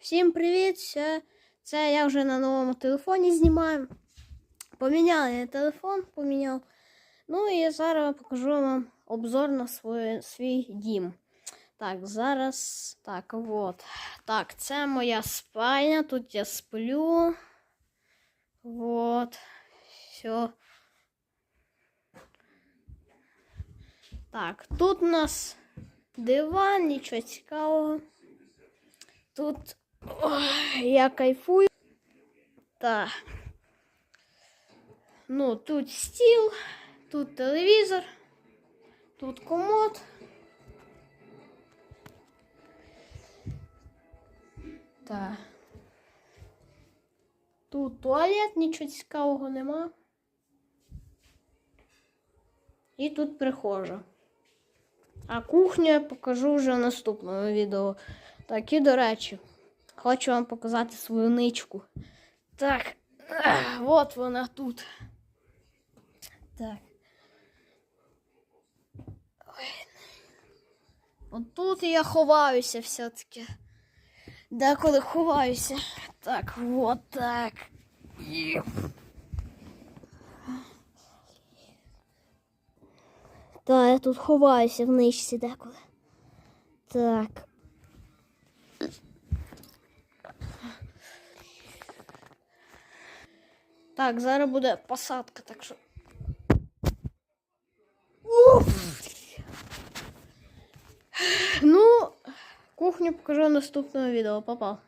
Всім привіт! Це, я вже на новому телефоні знімаю. Поміняв я телефон, поміняв. Ну і зараз покажу вам обзор на свій, свій дім. Так, зараз. Так, от. Так, це моя спальня. Тут я сплю. Вот. Все. Так, тут у нас диван, нічого цікавого. Тут ой, я кайфую. Так. Ну, тут стіл, тут телевізор, тут комод. Так. Тут туалет, нічого цікавого нема. І тут прихожа. А кухню я покажу вже в наступному відео. Так, і до речі, хочу вам показати свою ничку. Так, ех, от вона тут. Так. Ой. Тут я ховаюся все-таки. Деколи ховаюся. Так, от так. Так, я тут ховаюся в ничці деколи. Так. Так, зараз буде посадка, так що. Уф! Ну, кухню покажу в наступному відео. Па-па.